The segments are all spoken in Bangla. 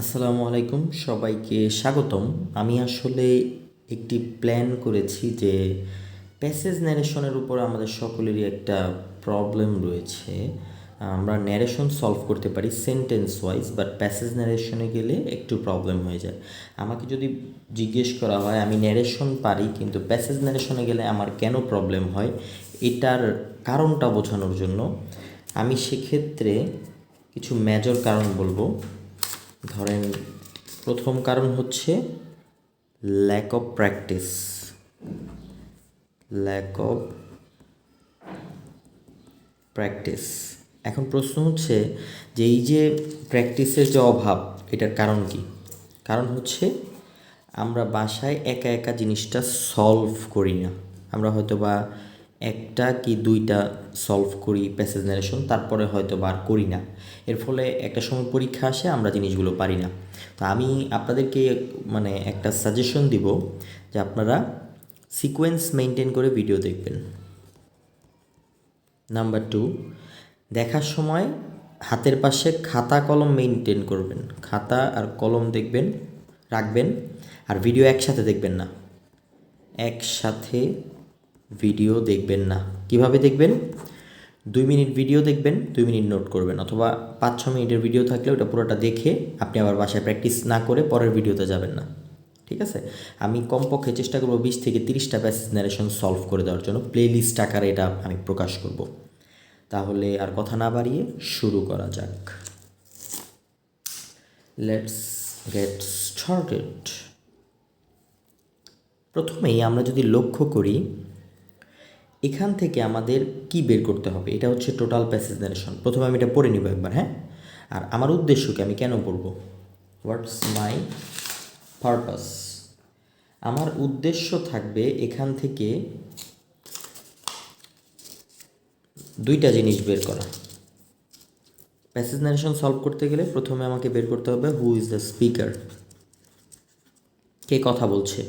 আসসালামু আলাইকুম, সবাইকে স্বাগতম। আমি আসলে একটি প্ল্যান করেছি যে প্যাসেজ ন্যারেশনের উপর আমাদের সকলেরই একটা প্রবলেম রয়েছে। আমরা ন্যারেশন সলভ করতে পারি সেন্টেন্স ওয়াইজ বাট প্যাসেজ ন্যারেশনে গেলে একটু প্রবলেম হয়ে যায়। আমাকে যদি জিজ্ঞেস করা হয়, আমি ন্যারেশন পারি, কিন্তু প্যাসেজ ন্যারেশনে গেলে আমার কেন প্রবলেম হয়? এটার কারণটা বোঝানোর জন্য আমি সেক্ষেত্রে কিছু মেজর কারণ বলব। ধরেন প্রথম কারণ হচ্ছে lack of practice lack of practice এখন প্রশ্ন হচ্ছে যে এই যে প্র্যাকটিসের যে অভাব, এটার কারণ কি? কারণ হচ্ছে আমরা বাসায় একা একা জিনিসটা সলভ করি না। আমরা হয়তো বা একটা কি দুইটা সলভ করি প্যাসেজ ন্যারেশন তারপরে হয়তো বার করি না। এর ফলে একটা সময় পরীক্ষা আসে, আমরা জিনিসগুলো পারি না। তো আমি আপনাদেরকে মানে একটা সাজেশন দিব যে আপনারা সিকোয়েন্স মেনটেন করে ভিডিও দেখবেন। নাম্বার টু দেখার সময় হাতের পাশে খাতা কলম মেনটেন করবেন। খাতা আর কলম দেখবেন, রাখবেন, আর ভিডিও একসাথে দেখবেন না। একসাথে ভিডিও দেখবেন না। কীভাবে দেখবেন? দুই মিনিট ভিডিও দেখবেন, দুই মিনিট নোট করবেন অথবা পাঁচ, ছ মিনিটের ভিডিও থাকলে ওটা পুরোটা দেখে আপনি আবার বাসায় প্র্যাকটিস না করে পরের ভিডিওতে যাবেন না। ঠিক আছে? আমি কমপক্ষে চেষ্টা করব বিশ থেকে তিরিশটা প্যাসেজ ন্যারেশন সলভ করে দেওয়ার জন্য। প্লে লিস্ট আকারে এটা আমি প্রকাশ করব। তাহলে আর কথা না বাড়িয়ে শুরু করা যাক। লেটস গেট স্টার্টেড প্রথমেই আমরা যদি লক্ষ্য করি এখান থেকে আমাদের কি বের করতে হবে? এটা হচ্ছে টোটাল প্যাসেজ নারেশন প্রথমে আমি এটা পড়ে নিব একবার হ্যাঁ? আর আমার উদ্দেশ্যকে আমি কেন পড়ব? হোয়াটস মাই পারপাস আমার উদ্দেশ্য থাকবে এখান থেকে দুইটা জিনিস বের করা। প্যাসেজ নারেশন সলভ করতে গেলে প্রথমে আমাকে বের করতে হবে হু ইজ দ্য স্পিকার কে কথা বলছে?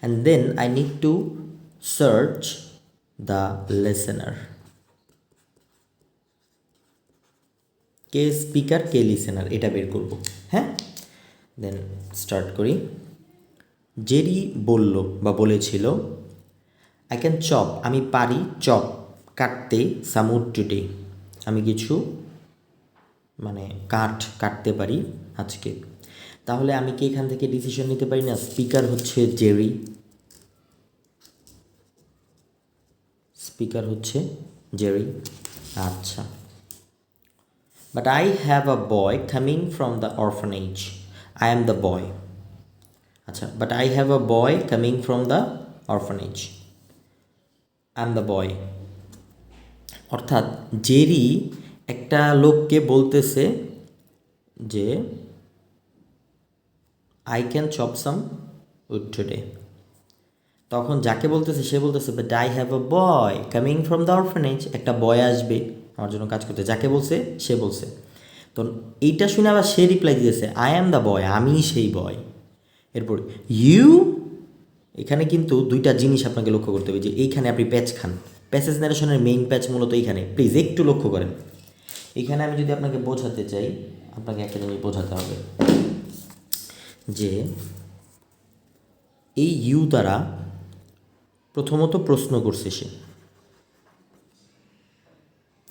And then I need to search the listener. K speaker, কে লিসেনার, এটা বের করব হ্যাঁ? দেন স্টার্ট করি। জেরি বলল বা বলেছিল আই ক্যান চপ আমি পারি চপ কাটতে সামুড টুডে। আমি কিছু মানে কাঠ কাটতে পারি আজকে। তাহলে আমি কি এখান থেকে ডিসিশন নিতে পারি না? স্পিকার হচ্ছে জেরি। স্পিকার হচ্ছে জেরি। আচ্ছা। But I have a boy coming from the orphanage I am the boy আচ্ছা but I have a boy coming from the orphanage I am the boy অর্থাৎ জেরি একটা লোককে বলতেছে যে I can chop some wood today তখন যাকে বলতেছে, সে বলতেছে but I have a boy coming from the orphanage একটা বয় আসবে আমার জন্য কাজ করতে। যাকে বলছে, সে বলছে। তো এইটা শুনে আবার সে রিপ্লাই দিয়েছে আই অ্যাম দ্য বয় আমি সেই বয় এরপর ইউ এখানে কিন্তু দুইটা জিনিস আপনাকে লক্ষ্য করতে হবে যে, এইখানে আপনি প্যাচ খান। প্যাসেজ ন্যারেশনের মেইন প্যাচ মূলত এইখানে। প্লিজ একটু লক্ষ্য করেন। এখানে আমি যদি আপনাকে বোঝাতে চাই, আপনাকে একটা জিনিস বোঝাতে হবে যে, এই ইউ দ্বারা প্রথমত প্রশ্ন করছে সে।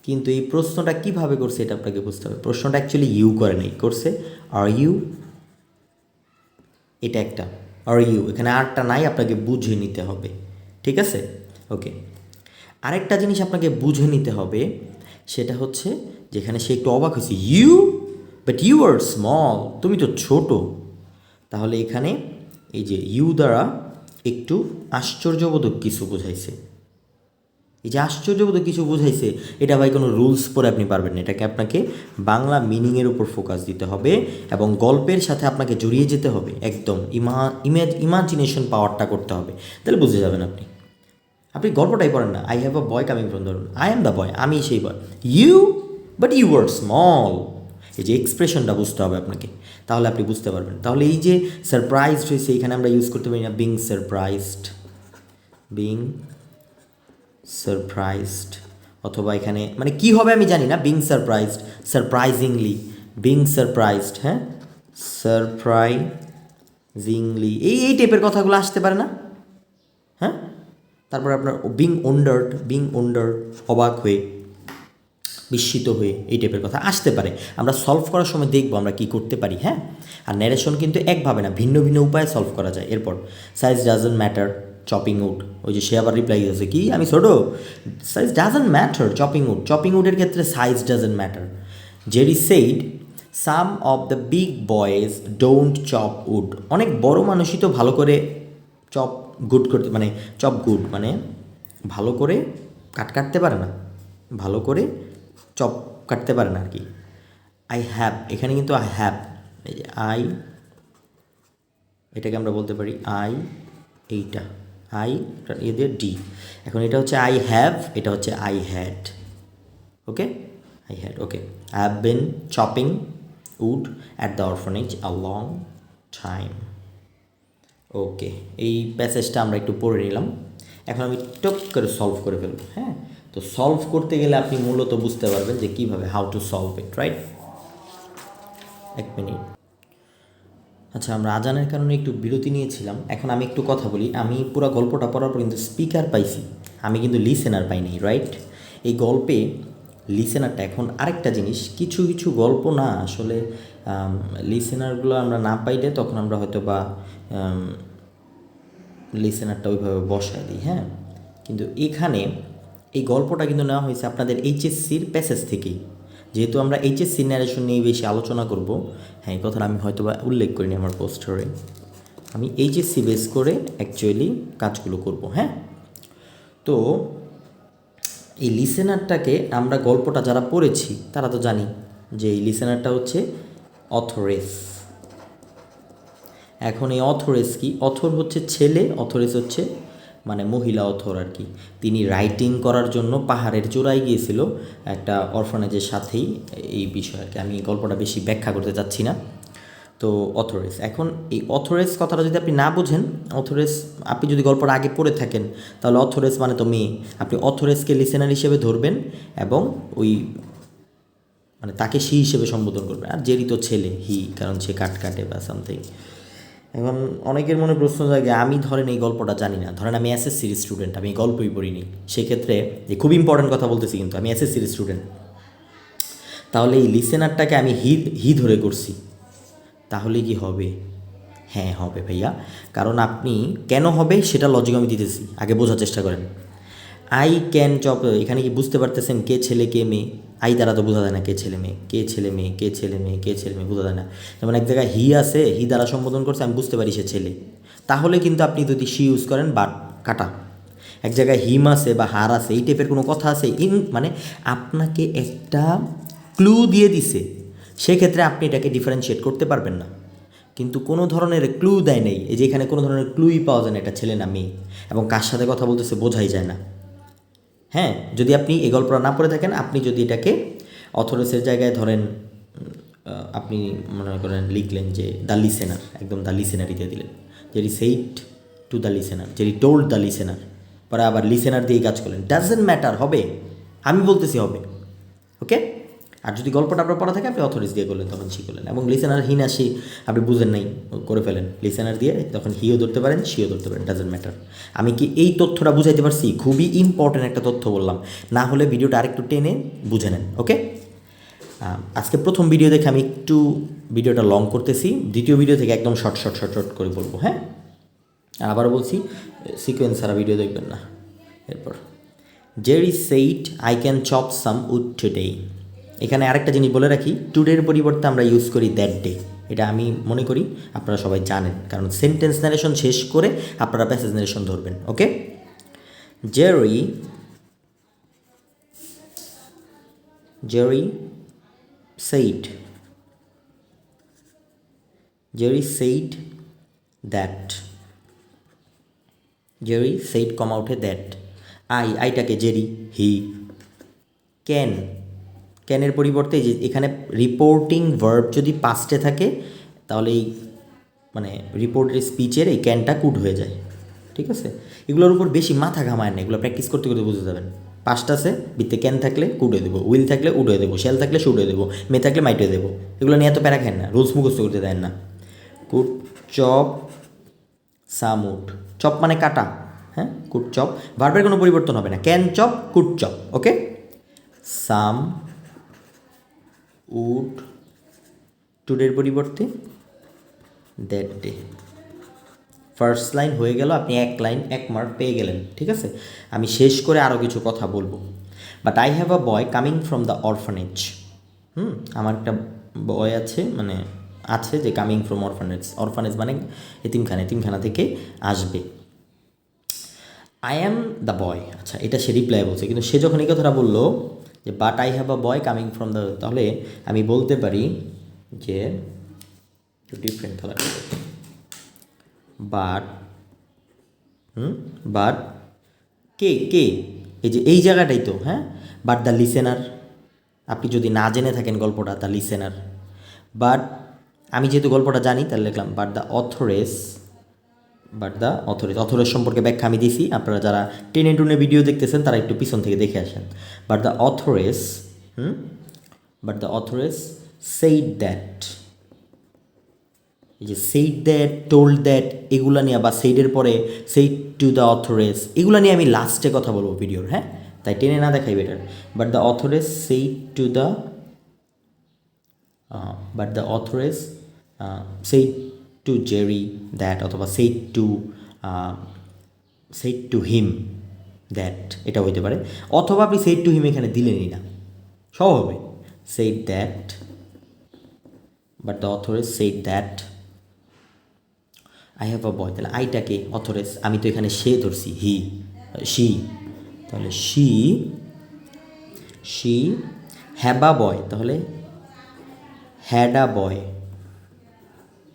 কিন্তু এই প্রশ্নটা কীভাবে করছে এটা আপনাকে বুঝতে হবে। প্রশ্নটা অ্যাকচুয়ালি ইউ করে নাই, করছে আর ইউ এটা একটা আর ইউ এখানে আরটা নাই, আপনাকে বুঝে নিতে হবে। ঠিক আছে? ওকে আরেকটা জিনিস আপনাকে বুঝে নিতে হবে, সেটা হচ্ছে যেখানে সে একটু অবাক হয়েছে you but you are small তুমি তো ছোট। তাহলে এখানে এই যে ইউ দ্বারা একটু আশ্চর্যবোধক কিছু বোঝাইছে। এই যে আশ্চর্যবোধক কিছু বোঝাইছে, এটা ভাই কোনো রুলস পরে আপনি পারবেন না। এটাকে আপনাকে বাংলা মিনিংয়ের উপর ফোকাস দিতে হবে এবং গল্পের সাথে আপনাকে জড়িয়ে যেতে হবে। একদম ইমা ইমেজ ইমাজিনেশন পাওয়ারটা করতে হবে। তাহলে বুঝে যাবেন আপনি। আপনি গল্পটাই পড়েন না। I have a boy coming from ধরুন আই এম দ্য বয় আমি সেই boy you but you are small এই যে এক্সপ্রেশনটা বুঝতে হবে আপনাকে। তাহলে আপনি বুঝতে পারবেন। তাহলে এই যে সারপ্রাইজড হয়েছে, এখানে আমরা ইউজ করতে পারি না বিং সারপ্রাইজড বিং সারপ্রাইজড অথবা এখানে মানে কি হবে আমি জানি না being surprised surprisingly being surprised হ্যাঁ? সারপ্রাইজিংলি এই এই টাইপের কথাগুলো আসতে পারে না? হ্যাঁ? তারপর আপনার বিং ওন্ডার্ড বিং ওন্ডার্ড অবাক হয়ে বিস্মিত হয়ে এই টাইপের কথা আসতে পারে। আমরা সলভ করার সময় দেখব আমরা কি করতে পারি হ্যাঁ? আর ন্যারেশন কিন্তু একভাবে না, ভিন্ন ভিন্ন উপায়ে সলভ করা যায়। এরপর size doesn't matter chopping wood ওই যে সে আবার রিপ্লাই দিয়েছে, কি? আমি ছোটো? Size doesn't matter chopping wood chopping উডের ক্ষেত্রে size doesn't matter Jerry said some of the big boys don't chop wood অনেক বড় মানুষই তো ভালো করে চপ গুড করতে মানে চপ গুড মানে ভালো করে কাট কাটতে পারে না। ভালো করে চপ কাটতে পারে না আর কি আই হ্যাভ এখানে কিন্তু আই হ্যাভ এই যে আই এটাকে আমরা বলতে পারি আই এইটা আই ইয়ে দিয়ে ডি এখন এটা হচ্ছে আই হ্যাভ এটা হচ্ছে I had okay I had okay I have been chopping wood at the orphanage a long time okay এই প্যাসেজটা আমরা একটু পড়ে নিলাম। এখন আমি টপ করে সলভ করে ফেলব হ্যাঁ? তো সলভ করতে গেলে আপনি মূলত বুঝতে পারবেন যে কীভাবে how to solve it right এক মিনিট। আচ্ছা আমরা আজানের কারণে একটু বিরতি নিয়েছিলাম। এখন আমি একটু কথা বলি। আমি পুরো গল্পটা পড়ার পর কিন্তু স্পিকার পাইছি। আমি কিন্তু লিসেনার পাইনি রাইট এই গল্পে লিসেনারটা এখন আরেকটা জিনিস। কিছু কিছু গল্প না আসলে লিসেনারগুলো আমরা না পাইলে তখন আমরা হয়তো বা লিসেনারটা ওইভাবে বসায় দিই হ্যাঁ? কিন্তু এখানে এই গল্পটা কিন্তু নেওয়া হয়েছে আপনাদের এইচএসসির প্যাসেজ থেকেই। যেহেতু আমরা এইচএসসি ন্যারেশন নিয়ে বেশি আলোচনা করব হ্যাঁ এই কথাটা আমি হয়তো বা উল্লেখ করিনি আমার পোস্টারে আমি এইচএসসি বেস করে অ্যাকচুয়ালি কাজগুলো করব হ্যাঁ? তো এই লিসেনারটাকে আমরা গল্পটা যারা পড়েছি, তারা তো জানি যে এই লিসেনারটা হচ্ছে অথরেস এখন এই অথরেস কি? অথর হচ্ছে ছেলে অথরেস হচ্ছে মানে মহিলা অথর আর কি। তিনি রাইটিং করার জন্য পাহাড়ের চূড়ায় গিয়েছিল একটা অরফানেজের সাথেই এই বিষয় আমি গল্পটা বেশি ব্যাখ্যা করতে চাচ্ছি না। তো অথরেস এখন এই অথরেস কথাটা যদি আপনি না বোঝেন অথরেস আপনি যদি গল্পটা আগে পড়ে থাকেন, তাহলে অথরেস মানে তো মেয়ে। আপনি অথরেসকে লিসেনার হিসেবে ধরবেন এবং ওই মানে তাকে সি হিসেবে সম্বোধন করবেন। আর জেরি তো ছেলে হি কারণ সে কাট কাটে বা সামথিং এখন অনেকের মনে প্রশ্ন জাগে আমি ধরেন এই গল্পটা জানি না। ধরেন আমি এসএসসির স্টুডেন্ট আমি গল্পই পড়িনি। সেক্ষেত্রে যে খুব ইম্পর্টেন্ট কথা বলতেছি কিন্তু, আমি এসএসসির স্টুডেন্ট তাহলে এই লিসেনারটাকে আমি হি হি ধরে করছি। তাহলে কি হবে? হ্যাঁ হবে ভাইয়া। কারণ আপনি কেন হবে সেটা লজিক আমি দিতেছি। আগে বোঝার চেষ্টা করেন। আই ক্যান চপ এখানে কি বুঝতে পারতেছেন কে ছেলে, কে মেয়ে? আই দ্বারা তো বোঝা যায় না কে ছেলে মেয়ে, কে ছেলে মেয়ে, কে ছেলে মেয়ে, কে ছেলে মেয়ে, বোঝা যায় না। যেমন এক জায়গায় হি আছে, হি দ্বারা সম্বোধন করছে, আমি বুঝতে পারি সে ছেলে। তাহলে কিন্তু আপনি যদি সি ইউজ করেন, বাট কাটা। এক জায়গায় হিম আছে বা হার আছে, এই টাইপের কোনো কথা আছে, ইন মানে আপনাকে একটা ক্লু দিয়ে দিছে। সেক্ষেত্রে আপনি এটাকে ডিফারেন্সিয়েট করতে পারবেন না। কিন্তু কোনো ধরনের ক্লু দেয় নেই, এই যে এখানে কোনো ধরনের ক্লুই পাওয়া যায় না, এটা ছেলে না, মেয়ে। এবং কার সাথে কথা বলতেছে, বোঝাই যায় না। হ্যাঁ যদি আপনি এই গল্পটা না পড়ে থাকেন, আপনি যদি এটাকে অথরসের জায়গায় ধরেন আপনি মনে করেন লিখলেন যে দ্য লিসেনার, একদম দ্য দিয়ে দিলেন। যেটি সেইট টু দ্য লিসেনার যেটি টোল্ড দ্য লিসেনার। পরে আবার লিসেনার দিয়েই কাজ করলেন। ডাজেন্ট ম্যাটার, হবে। আমি বলতেছি হবে। ওকে? আর যদি গল্পটা আপনার পড়া থাকে, আপনি অথরিস দিয়ে করলেন, তখন সি করলেন এবং লিসেনার হি না সি আপনি বুঝেন নাই, করে ফেলেন। লিসেনার দিয়ে তখন হিও ধরতে পারেন সিও ধরতে পারেন ডাজেন্ট ম্যাটার আমি কি এই তথ্যটা বুঝাইতে পারছি? খুবই ইম্পর্ট্যান্ট একটা তথ্য বললাম। না হলে ভিডিওটা আরেকটু টেনে বুঝে নেন ওকে আজকে প্রথম ভিডিও দেখে আমি একটু ভিডিওটা লং করতেছি। দ্বিতীয় ভিডিও থেকে একদম শর্ট শর্ট শর্ট শর্ট করে বলব হ্যাঁ? আর আবার বলছি সিকোয়েন্স সারা ভিডিও দেখবেন না। এরপর Jerry said I can chop some wood today এখানে আরেকটা জিনিস বলে রাখি টুডের পরিবর্তে আমরা ইউজ করি দ্যাট ডে এটা আমি মনে করি, আপনারা সবাই জানেন, কারণ সেন্টেন্স নারেশন শেষ করে আপনারা প্যাসেজ নারেশন ধরবেন okay Jerry Jerry said Jerry said that Jerry said come আউটে দ্যাট আই আইটাকে জেরি হি ক্যান ক্যানের পরিবর্তে যে এখানে রিপোর্টিং ভার্ব যদি পাস্টে থাকে, তাহলে এই মানে রিপোর্টের স্পিচের এই ক্যানটা কুড হয়ে যায়। ঠিক আছে? এগুলোর উপর বেশি মাথা ঘামায় না, এগুলো প্র্যাকটিস করতে করতে বুঝতে যাবেন। পাস্ট আছে, বিতে ক্যান থাকলে কুটে দেবো। উইল থাকলে উঠে দেবো। শেল থাকলে শুটে দেবো। মে থাকলে মাইটে দেবো। এগুলো নিয়ে এত প্যারা খেন না রুলস মুখস্থ করতে দেন না। কুট চপ সামুট চপ মানে কাটা হ্যাঁ? কুট চপ ভার্বের কোনো পরিবর্তন হবে না। Can chop cut chop okay some wood টুডের পরিবর্তে দ্যাট ডে ফার্স্ট লাইন হয়ে গেল, আপনি এক লাইন এক মার্ক পেয়ে গেলেন, ঠিক আছে? আমি শেষ করে আরও কিছু কথা বলব। But I have a boy coming from the orphanage হুম, আমার একটা বয় আছে মানে আছে যে কামিং ফ্রম অরফানেজ অরফানেজ মানে এতিমখানা এতিমখানা থেকে আসবে। আই অ্যাম দ্য বয় আচ্ছা এটা সে রিপ্লাই বলছে, কিন্তু সে যখন এই কথাটা বলল যে but I have a boy coming from the তাহলে আমি বলতে পারি যে different colour but hmm? But কে কে? এই যে, এই জায়গাটাই তো হ্যাঁ? বাট দ্য লিসেনার আপনি যদি না জেনে থাকেন গল্পটা দ্য লিসেনার বাট আমি যেহেতু গল্পটা জানি, তাহলে লিখলাম but the authoress but the authoress authoress সম্পর্কে ব্যাখ্যা আমি দিছি। আপনারা যারা টেনে টুনে ভিডিও দেখতেছেন, তারা একটু পিছন থেকে দেখে আসেন। But the authoress hmm? But the authoress said that এই যে সেইড দ্যাট টোল্ড দ্যাট এগুলো নিয়ে বা সেইডের পরে সেইড টু দ্য অথরেস এগুলো নিয়ে আমি লাস্টে কথা বলব ভিডিওর হ্যাঁ? তাই টেনে না দেখাই better but the authoress said to the but the authoress said to Jerry that অথবা said to said to him that এটা হইতে পারে। অথবা আপনি সেইড টু হিম এখানে দিলেনই না। সব হবে। Said that but the authoress said that I have a boy তাহলে আইটাকে অথরেস আমি তো এখানে সে ধরছি হি শি তাহলে she she have a boy তাহলে had a boy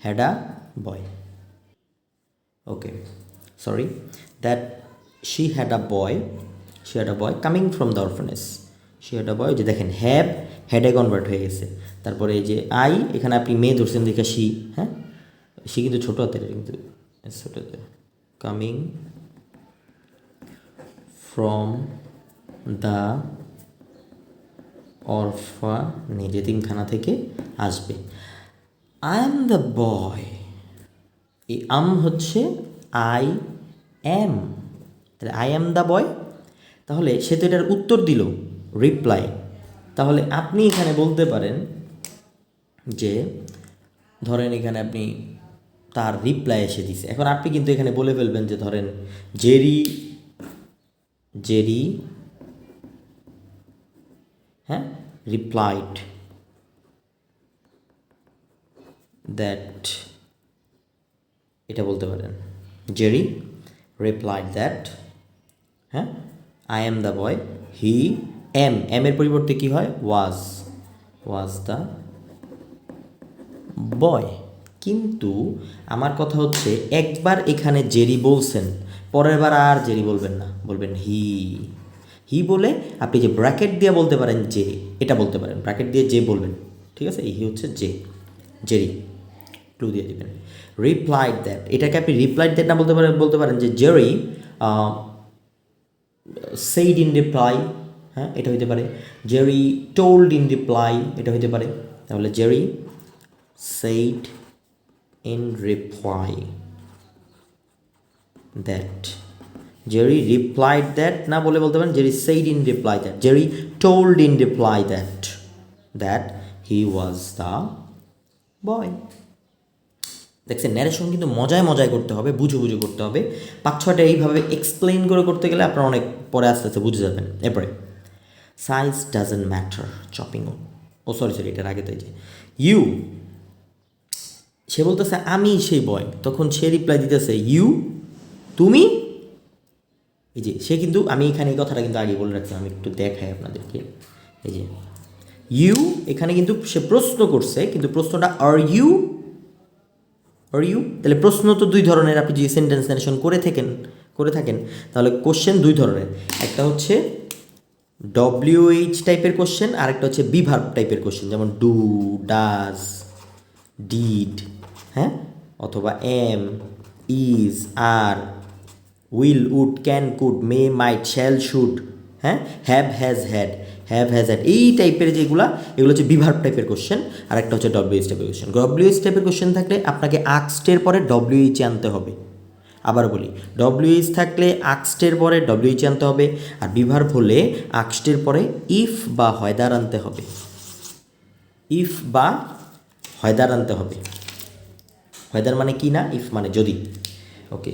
had a boy okay sorry that she had a boy she had a boy coming from the orphanage she had a boy যে দেখেন হ্যাভ হ্যাডে কনভার্ট হয়ে গেছে। তারপরে এই যে আই এখানে আপনি মেয়ে ধরছেন দেখে শি হ্যাঁ? সে কিন্তু ছোটো হাতের কিন্তু ছোটো coming from the orphanage তিনখানা থেকে আসবে। আই এম দ্য বয় এই আম হচ্ছে আই এম। তাহলে আই এম দ্য বয়। তাহলে সে তো এটার উত্তর দিল রিপ্লাই তাহলে আপনি এখানে বলতে পারেন যে, ধরেন এখানে আপনি তার রিপ্লাই এসে দিছে। এখন আপনি কিন্তু এখানে বলে ফেলবেন যে, ধরেন জেরি জেরি হ্যাঁ রিপ্লাইড দ্যাট এটা বলতে পারেন। জেরি রিপ্লাইড দ্যাট হ্যাঁ I am the boy he am am এর পরিবর্তে কি হয়? ওয়াজ ওয়াজ দ্য বয় কিন্তু আমার কথা হচ্ছে, একবার এখানে জেরি বলছেন, পরের বার আর জেরি বলবেন না, বলবেন হি হি বলে আপনি যে ব্র্যাকেট দিয়ে বলতে পারেন যে, এটা বলতে পারেন ব্র্যাকেট দিয়ে যে বলবেন, ঠিক আছে? এই হি হচ্ছে যে, জেরি। ক্লু দিয়ে দেবেন। রিপ্লাইড দ্যাট এটাকে আপনি রিপ্লাইড দ্যাট না বলতে পারেন বলতে পারেন যে জেরি সেইড ইন রিপ্লাই হ্যাঁ এটা হইতে পারে। জেরি টোল্ড ইন রিপ্লাই এটা হইতে পারে। তাহলে Jerry said in reply that Jerry replied that না বলে বলতে পারেন Jerry said in reply that Jerry told in reply that that he was the boy দেখছেন ন্যারেশন কিন্তু মজায় মজায় করতে হবে, বুঝে বুঝে করতে হবে। পাঁচ ছয়টা এইভাবে এক্সপ্লেন করে করতে গেলে আপনারা অনেক পরে আস্তে আস্তে বুঝে যাবেন। এরপরে সাইজ ডাজেন্ট ম্যাটার চপিংও ও সরি সরি এটার আগে তো যে ইউ সে বলতেছে, আমি সেই বয় তখন সে রিপ্লাই দিতেছে ইউ তুমি? এই যে, সে কিন্তু, আমি এখানে এই কথাটা কিন্তু আগে বলে রাখছি আমি একটু দেখাই আপনাদেরকে। এই যে ইউ এখানে কিন্তু সে প্রশ্ন করছে, কিন্তু প্রশ্নটা আর ইউ আর ইউ তাহলে প্রশ্ন তো দুই ধরনের, আপনি যদি সেন্টেন্স ন্যারেশন করে থাকেন করে থাকেন, তাহলে কোশ্চেন দুই ধরনের। একটা হচ্ছে ডব্লিউএইচ টাইপের কোশ্চেন আর একটা হচ্ছে বিভার্ব টাইপের কোশ্চেন যেমন ডু ডাজ ডিড হ্যাঁ? অথবা am is are will would can could may might shall should হ্যাঁ? Have has had have has had এই টাইপের যেগুলো, এগুলো হচ্ছে বিভার টাইপের কোশ্চেন আর একটা হচ্ছে ডব্লিউএস টাইপের কোশ্চেন ডব্লিউএস টাইপের কোশ্চেন থাকলে আপনাকে আক্সটের পরে ডব্লিউএইচ আনতে হবে। আবার বলি ডব্লিউএইচ থাকলে আক্সটের পরে ডব্লিউএইচ আনতে হবে, আর বিভার হলে আক্সটের পরে ইফ বা হয়দার আনতে হবে। ইফ বা হয়দার আনতে হবে। হয়দার মানে কি না? ইফ মানে যদি। ওকে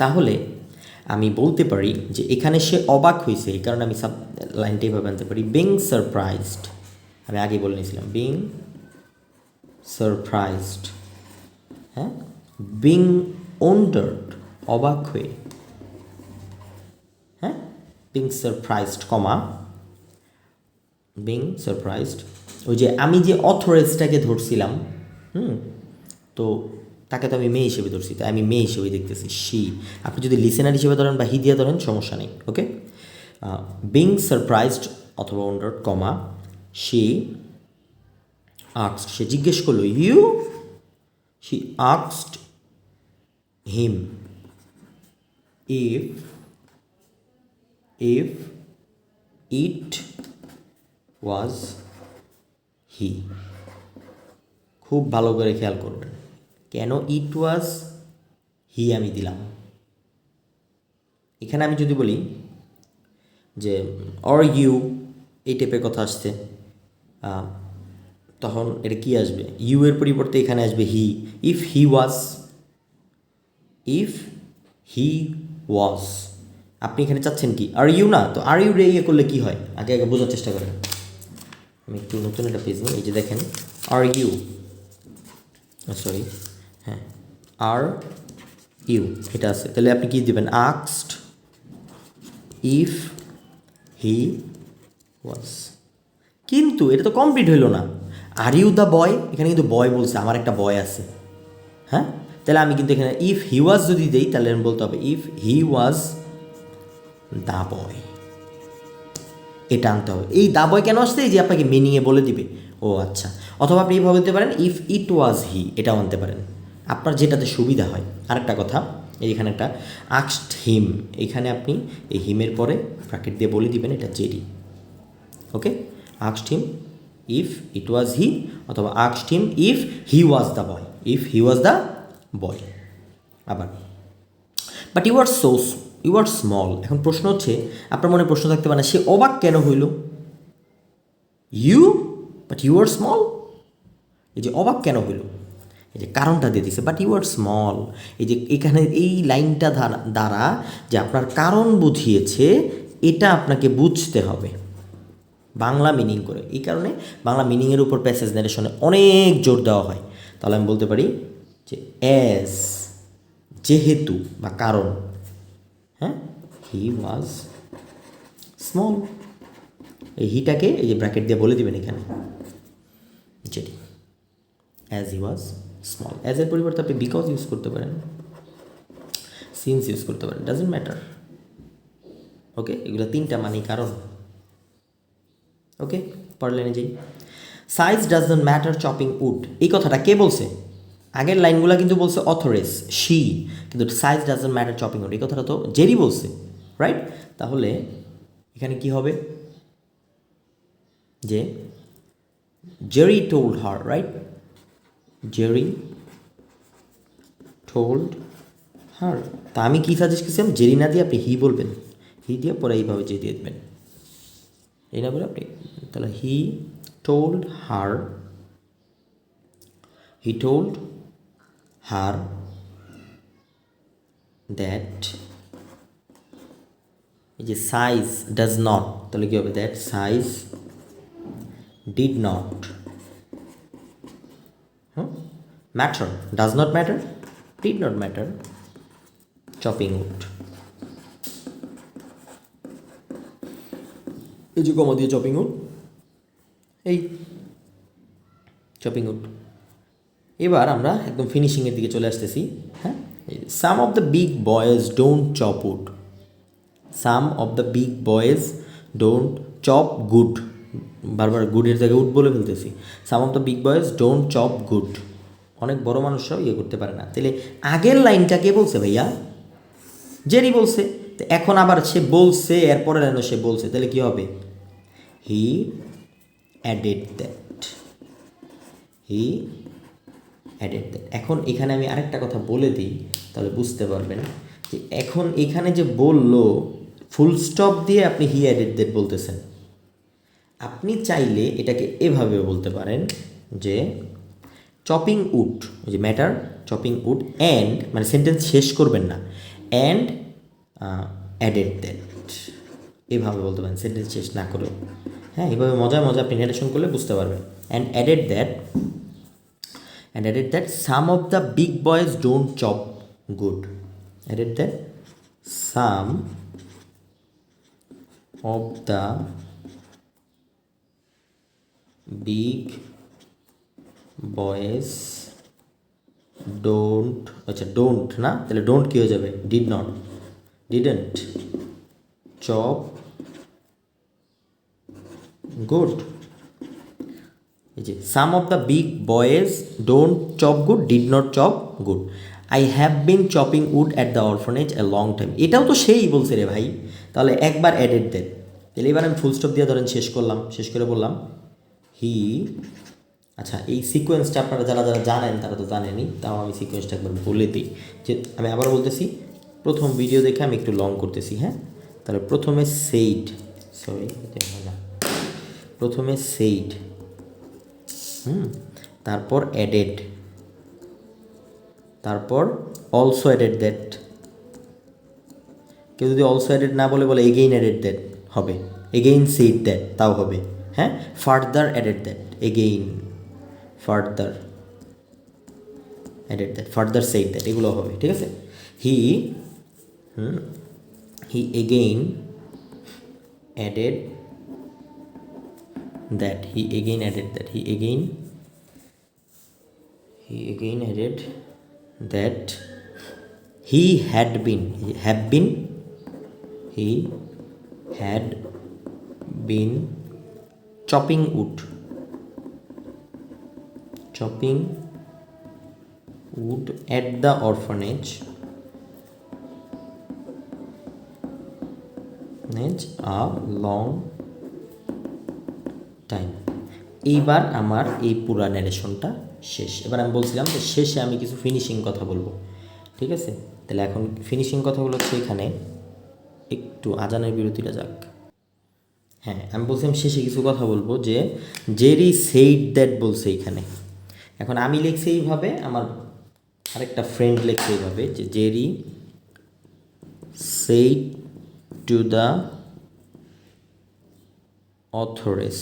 তাহলে আমি বলতে পারি যে এখানে সে অবাক হয়েছে, এই কারণে আমি সাব লাইনটা এইভাবে আনতে পারি। বিং সারপ্রাইজড আমি আগে বলে নিয়েছিলাম। বিং সারপ্রাইজড হ্যাঁ? বিং ওন্ডার্ড অবাক হয়ে হ্যাঁ? Being surprised comma. Being surprised ওই যে আমি যে অথরেজটাকে ধরছিলাম, হুম? তো তাকে তো আমি মেয়ে হিসেবে ধরছি, তাই আমি মেয়ে হিসেবে দেখতেছি শি আপনি যদি লিসেনার হিসেবে ধরেন বা হি দিয়ে ধরেন, সমস্যা নেই ওকে বিং সারপ্রাইজড অথবা ওন্ডার কমা শি আক্সড সে জিজ্ঞেস করল you she আক্সড him if if it was he খুব ভালো করে খেয়াল করবেন। কেন ইট ওয়াজ হি আমি দিলাম? এখানে আমি যদি বলি যে অর ইউ এই টাইপের কথা আসছে। তখন এটা কি আসবে? ইউ এর পরিবর্তে এখানে আসবে he if he was if he was আপনি এখানে চাচ্ছেন কি? আর ইউ না? তো আর ইউ রে ইয়ে করলে কি হয়? আগে আগে বোঝার চেষ্টা করেন। আমি একটু নতুন একটা পেজ নিই, এই যে দেখেন are you sorry are you, এটা আছে। তাহলে আপনি কি দেবেন? আক্সড ইফ হি ওয়াজ কিন্তু এটা তো কমপ্লিট হইল না। আর ইউ দ্য বয় এখানে কিন্তু বয় বলছে, আমার একটা বয় আছে। হ্যাঁ? তাহলে আমি কিন্তু এখানে ইফ হি ওয়াজ যদি দেই, তাহলে আমি বলতে হবে ইফ হি ওয়াজ দ্য বয় এটা আনতে হবে। এই দা বয় কেন এই যে আপনাকে মিনিংয়ে বলে দিবে। ও আচ্ছা। অথবা আপনি এইভাবে দিতে পারেন ইফ ইট ওয়াজ হি এটাও আনতে পারেন। আপনার যেটাতে সুবিধা হয়। আরেকটা কথা, এইখানে একটা আক্সড হিম। এখানে আপনি এই হিমের পরে ব্র্যাকেট দিয়ে বলে দিবেন এটা জেডি ওকে? আক্সড him, if it was he, অথবা আক্সড him, if he was the boy. If he was the boy. আবার। But you are so, you are small. এখন প্রশ্ন হচ্ছে, আপনার মনে প্রশ্ন থাকতে পারে, সে অবাক কেন হইল? You, but you are small? এই যে অবাক কেন হইল? এই যে কারণটা দিয়ে দিছে বাট ইউ আর স্মল এই যে এখানে এই লাইনটা দ্বারা যে আপনার কারণ বুঝিয়েছে, এটা আপনাকে বুঝতে হবে। বাংলা মিনিং করে। এই কারণে বাংলা মিনিংয়ের উপর প্যাসেজ নারেশনে অনেক জোর দেওয়া হয়। তাহলে আমি বলতে পারি যে অ্যাজ যেহেতু বা কারণ হ্যাঁ? হি ওয়াজ স্মল এই হিটাকে এই যে ব্র্যাকেট দিয়ে বলে দিবেন এখানে। যেটি অ্যাজ হি ওয়াজ স্মল অ্যাজের পরিবর্তে আপনি বিকজ ইউজ করতে পারেন সিন্স ইউজ করতে পারেন ডাজেন্ট ম্যাটার ওকে এগুলো তিনটা মানে কারণ। ওকে পড়লেন যেই। Size does not matter chopping wood এই কথাটা কে বলছে? আগের লাইনগুলো কিন্তু বলছে অথরেস শি কিন্তু size doesn't matter chopping wood এই কথাটা তো জেরি বলছে রাইট তাহলে এখানে কি হবে? যে Jerry told her right Jerry told her তা আমি কী সাজেস্ট করছিলাম জেরি না দিয়ে আপনি হি বলবেন। হি দিয়ে পরে এইভাবে যে দিয়ে দেবেন। এই না বলে আপনি তাহলে he told her he told her that এই যে সাইজ ডাজ নট তাহলে কী হবে? That size did not matter does not matter did not matter chopping wood এই যে কমা দিয়ে চপিং উড এই চপিং উড এবার আমরা একদম ফিনিশিংয়ের দিকে চলে আসতেছি হ্যাঁ? Some of the big boys don't chop wood some of the big boys don't chop good বারবার গুডের জায়গায় উড বলে ফেলতেছি। Some of the big boys don't chop good অনেক বড় মানুষরাও ইয়ে করতে পারে না। তাহলে আগের লাইনটা কে বলছে ভাইয়া? জেরি বলছে। এখন আবার সে বলছে, এরপরে যেন সে বলছে তাহলে কি হবে? He added that he added that এখন এখানে আমি আরেকটা কথা বলে দিই, তাহলে বুঝতে পারবেন যে এখন এখানে যে বলল ফুল স্টপ দিয়ে আপনি হি অ্যাডেড দ্যাট বলতেছেন। আপনি চাইলে এটাকে এভাবে বলতে পারেন যে চপিং উড ওই যে ম্যাটার চপিং উড অ্যান্ড মানে সেন্টেন্স শেষ করবেন না অ্যান্ড অ্যাডেড দ্যাট এভাবে বলতে পারেন সেন্টেন্স শেষ না করেও হ্যাঁ এভাবে মজায় মজা আপনি করলে বুঝতে পারবেন। And added that and added that some of the big boys don't chop good added that some of the big boys don't আচ্ছা ডোন্ট না? তাহলে ডোন্ট কী হয়ে যাবে? Did not. Didn't. Chop. Good. এই যে, some of the big boys don't chop good, did not chop good. I have been chopping wood at the orphanage a long time. এটাও তো সেই বলছে রে ভাই। তাহলে একবার অ্যাডেড দেন। তাহলে এবার আমি ফুল স্টপ দিয়ে ধরেন শেষ করলাম, শেষ করে বললাম হি আচ্ছা এই সিকোয়েন্সটা আপনারা যারা যারা জানেন তারা তো জানেনি তাও আমি সিকোয়েন্সটা একবার বলে দিই। যে আমি আবার বলতেছি, প্রথম ভিডিও দেখে আমি একটু লং করতেছি হ্যাঁ? তাহলে প্রথমে সেইড সরি প্রথমে সেইড হুম? তারপর অ্যাডেড তারপর অলসো অ্যাডেড দ্যাট কেউ যদি অলসো অ্যাডেড না বলে বলে এগেইন অ্যাডেড দ্যাট হবে। এগেইন সেইড দ্যাট তাও হবে। হ্যাঁ? Further added that again further added that further said that এগুলো হবে, ঠিক আছে? He he again added that he again added that he again he again added that he had been have been he had been chopping wood chopping wood at the orphanage. A long time এইবার আমার এই পুরা ন্যারেশনটা শেষ। এবার আমি বলছিলাম যে শেষে আমি কিছু ফিনিশিং কথা বলব। ঠিক আছে? তাহলে এখন ফিনিশিং কথাগুলো হচ্ছে এখানে। একটু আজানের বিরতিটা যাক। হ্যাঁ আমি বলছিলাম শেষে কিছু কথা বলব যে জেরি সেইড দ্যাট বলছে এইখানে এখন আমি লিখছি এইভাবে, আমার আরেকটা ফ্রেন্ড লিখছে এইভাবে, যে Jerry said to the authoress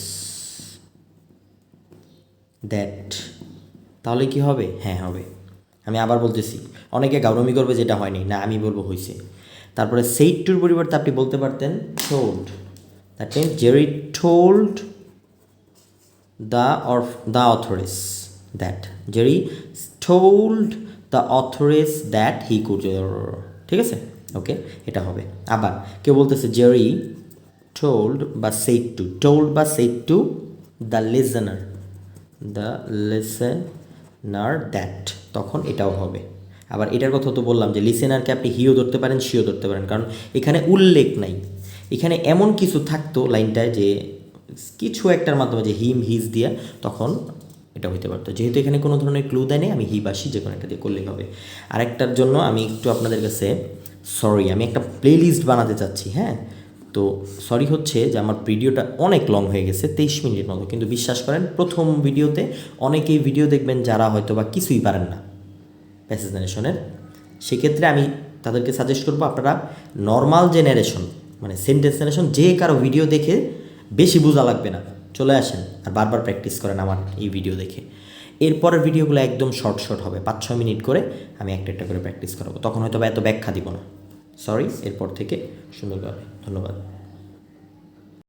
that তাহলে কি হবে? হ্যাঁ হবে। আমি আবার বলতেছি, অনেকে গাউরমি করবে যেটা হয়নি। না, আমি বলব হয়েছে তারপরে সেইট টুর পরিবর্তে আপনি বলতে পারতেন told that means Jerry told the or the authoress that Jerry told the authoress that he could ঠিক আছে? ওকে এটা হবে। আবার কেউ বলতেছে জেরি টোল্ড বা সেট টু টোল্ড বা said to the listener the listener that তখন এটাও হবে। আবার এটার কথা তো বললাম যে লিসেনারকে আপনি হিও ধরতে পারেন শিও ধরতে পারেন। কারণ এখানে উল্লেখ নাই। এখানে এমন কিছু থাকতো লাইনটায় যে, কিছু একটার মাধ্যমে যে হিম হিজ দিয়া তখন এটা হইতে পারতো। যেহেতু এখানে কোনো ধরনের ক্লু দেয় নেই, আমি হি বাসি যে কোনো একটা দিয়ে করলেই হবে। আরেকটার জন্য আমি একটু আপনাদের কাছে সরি আমি একটা প্লে লিস্ট বানাতে চাচ্ছি হ্যাঁ? তো সরি হচ্ছে যে আমার ভিডিওটা অনেক লং হয়ে গেছে, তেইশ মিনিটের মতো। কিন্তু বিশ্বাস করেন, প্রথম ভিডিওতে অনেকেই ভিডিও দেখবেন যারা হয়তো বা কিছুই পারেন না প্যাসেজ ন্যারেশনের সেক্ষেত্রে আমি তাদেরকে সাজেস্ট করব, আপনারা নর্মাল যে ন্যারেশন মানে সেন্টেন্স ন্যারেশন যে কারও ভিডিও দেখে বেশি বোঝা লাগবে না। চলে আসেন আর বারবার প্র্যাকটিস করেন আমার এই ভিডিও দেখে। এরপরের ভিডিওগুলো একদম শর্ট শর্ট হবে। পাঁচ, ছয় মিনিট করে আমি একটা একটা করে প্র্যাকটিস করাবো। তখন হয়তো বা এত ব্যাখ্যা দিব না। সরি এরপর থেকে সুন্দরভাবে। ধন্যবাদ।